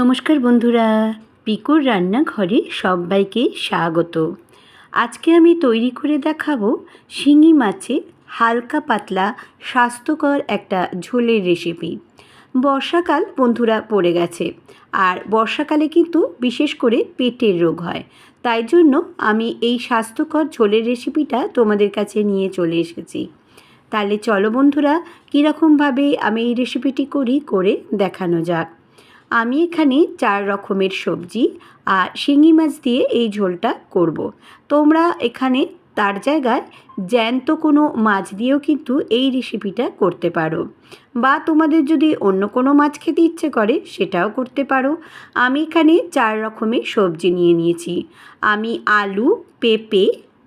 নমস্কার বন্ধুরা, পিকুর রান্নাঘরে সবাইকে স্বাগত। আজকে আমি তৈরি করে দেখাবো শিঙি মাছের হালকা পাতলা স্বাস্থ্যকর একটা ঝোলের রেসিপি বর্ষাকাল বন্ধুরা পড়ে গেছে, আর বর্ষাকালে কিন্তু বিশেষ করে পেটের রোগ হয়। তাই জন্য আমি এই স্বাস্থ্যকর ঝোলের রেসিপিটা তোমাদের কাছে নিয়ে চলে এসেছি। তাহলে চলো বন্ধুরা, কীরকমভাবে আমি এই রেসিপিটি করি, করে দেখানো যাক। আমি এখানে চার রকমের সবজি আর শিঙি মাছ দিয়ে এই ঝোলটা করব। তোমরা এখানে তার জায়গায় জ্যান্ত কোনো মাছ দিয়েও কিন্তু এই রেসিপিটা করতে পারো। বা তোমাদের যদি অন্য কোনো মাছ খেতে ইচ্ছে করে সেটাও করতে পারো। আমি এখানে চার রকমের সবজি নিয়ে নিয়েছি। আমি আলু, পেঁপে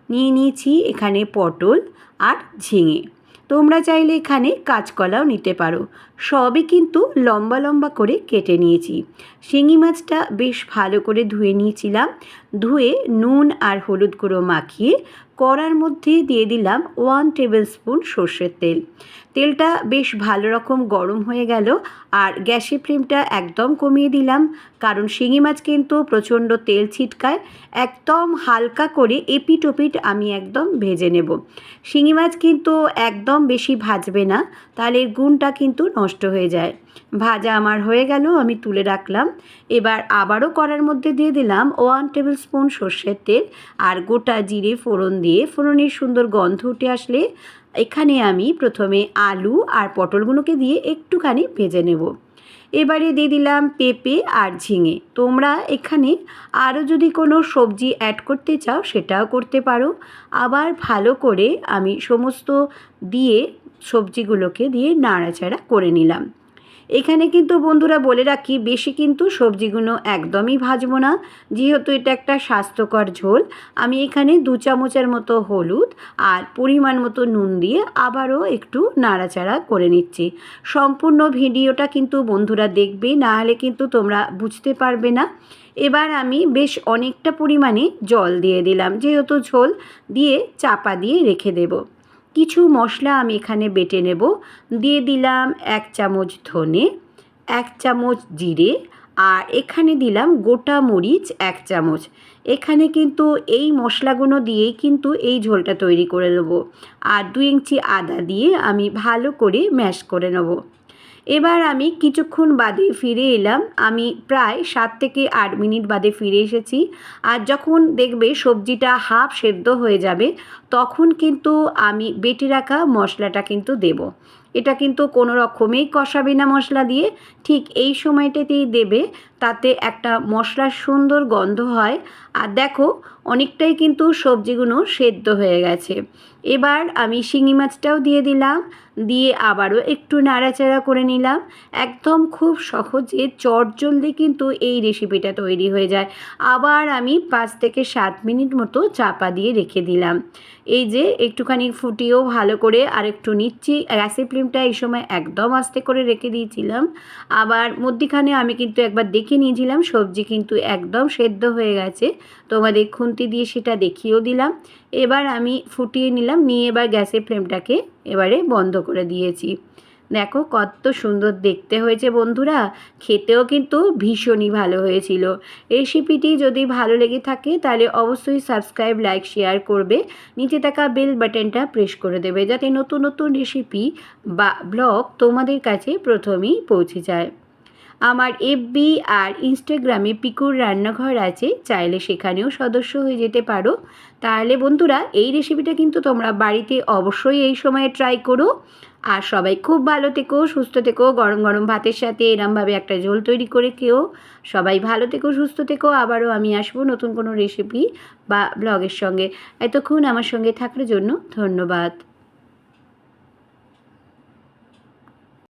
নিয়ে নিয়েছি, এখানে পটল আর ঝিঙে। তোমরা চাইলে এখানে কাঁচকলাও নিতে পারো। সবই কিন্তু লম্বা লম্বা করে কেটে নিয়েছি। শিঙি মাছটা বেশ ভালো করে ধুয়ে নিয়েছিলাম। ধুয়ে নুন আর হলুদ গুঁড়ো মাখিয়ে কড়ার মধ্যে দিয়ে দিলাম ওয়ান টেবিল স্পুন সর্ষের তেল। তেলটা বেশ ভালো রকম গরম হয়ে গেল আর গ্যাসের ফ্লেমটা একদম কমিয়ে দিলাম। কারণ শিঙি মাছ কিন্তু প্রচণ্ড তেল ছিটকায়। একদম হালকা করে এপিট ওপিট আমি একদম ভেজে নেব। শিঙি মাছ কিন্তু একদম বেশি ভাজবে না, তাহলে গুণটা কিন্তু নষ্ট হয়ে যায়। ভাজা আমার হয়ে গেল, আমি তুলে রাখলাম। এবার আবারও কড়ার মধ্যে দিয়ে দিলাম ওয়ান টেবিল স্পুন সর্ষের তেল আর গোটা জিরে ফোড়ন দিয়ে। ফোড়নের সুন্দর গন্ধ উঠে আসলে এখানে আমি প্রথমে আলু আর পটলগুলোকে দিয়ে একটুখানি ভেজে নেব। এবারে দিয়ে দিলাম পেঁপে আর ঝিঙে। তোমরা এখানে আরও যদি কোনো সবজি অ্যাড করতে চাও, সেটাও করতে পারো। আবার ভালো করে আমি সমস্ত দিয়ে সবজিগুলোকে দিয়ে নাড়াচাড়া করে নিলাম। এখানে কিন্তু বন্ধুরা বলে রাখি, বেশি কিন্তু সবজিগুলো একদমই ভাজবো না। যেহেতু এটা একটা স্বাস্থ্যকর ঝোল, আমি এখানে দু চামচের মতো হলুদ আর পরিমাণ মতো নুন দিয়ে আবারও একটু নাড়াচাড়া করে নিচ্ছি। সম্পূর্ণ ভিডিওটা কিন্তু বন্ধুরা দেখবে, না হলে কিন্তু তোমরা বুঝতে পারবে না। এবার আমি বেশ অনেকটা পরিমাণে জল দিয়ে দিলাম, যেহেতু ঝোল দিয়ে চাপা দিয়ে রেখে দেবো। কিছু মশলা আমি এখানে বেটে নেব। দিয়ে দিলাম এক চামচ ধনে, এক চামচ জিরে আর এখানে দিলাম গোটা মরিচ এক চামচ। এখানে কিন্তু এই মশলাগুলো দিয়েই কিন্তু এই ঝোলটা তৈরি করে নেব। আর দু ইঞ্চি আদা দিয়ে আমি ভালো করে ম্যাশ করে নেব। এবার আমি কিছুক্ষণ বাদে ফিরে এলাম। আমি প্রায় সাত থেকে আট মিনিট বাদে ফিরে এসেছি। আর যখন দেখবে সবজিটা হাফ সেদ্ধ হয়ে যাবে, তখন কিন্তু আমি বেটে রাখা মশলাটা কিন্তু দেব। এটা কিন্তু কোনো রকমেই কষাবে না মশলা দিয়ে। ঠিক এই সময়টাতেই দেবে তাতে একটা মশলার সুন্দর গন্ধ হয়। আর দেখো, অনেকটাই কিন্তু সবজিগুলো সেদ্ধ হয়ে গেছে। এবার আমি শিঙি মাছটাও দিয়ে দিলাম, দিয়ে আবারও একটু নাড়াচাড়া করে নিলাম। একদম খুব সহজে চটজলদি কিন্তু এই রেসিপিটা তৈরি হয়ে যায়। আবার আমি পাঁচ থেকে সাত মিনিট মতো চাপা দিয়ে রেখে দিলাম। এই যে একটুখানি ফুটিয়েও ভালো করে আর একটু নিচ্ছি। গ্যাসের ফ্লেমটা এই সময় একদম আস্তে করে রেখে দিয়েছিলাম। আবার মধ্যিখানে আমি কিন্তু একবার দেখে নিয়েছিলাম সবজি কিন্তু একদম সেদ্ধ হয়ে গেছে। তোমাদের খুন্তি দিয়ে সেটা দেখিয়েও দিলাম। এবার আমি ফুটিয়ে নিলাম, নিয়ে এবার গ্যাসের ফ্লেমটাকে এবারে বন্ধ করে দিয়েছি। দেখো কত সুন্দর দেখতে হয়েছে বন্ধুরা, খেতেও কিন্তু ভীষণই ভালো হয়েছিল। রেসিপিটি যদি ভালো লেগে থাকে তাহলে অবশ্যই সাবস্ক্রাইব, লাইক, শেয়ার করবে। নিচে থাকা বেল বাটনটা প্রেস করে দেবে যাতে নতুন নতুন রেসিপি বা ব্লগ তোমাদের কাছে প্রথমেই পৌঁছে যায়। আমার এফবি আর ইনস্টাগ্রামে পিকুর রান্নাঘর আছে, চাইলে সেখানেও সদস্য হয়ে যেতে পারো। তাহলে বন্ধুরা, এই রেসিপিটা কিন্তু তোমরা বাড়িতে অবশ্যই এই সময়ে ট্রাই করো। আর সবাই খুব ভালো থেকো, সুস্থ থেকো, গরম গরম ভাতের সাথে এরমভাবে একটা ঝোল তৈরি করে খেও। সবাই ভালো থেকো, সুস্থ থেকো, আবারও আমি আসব নতুন কোনো রেসিপি বা ব্লগের সঙ্গে। এতক্ষণ আমার সঙ্গে থাকার জন্য ধন্যবাদ।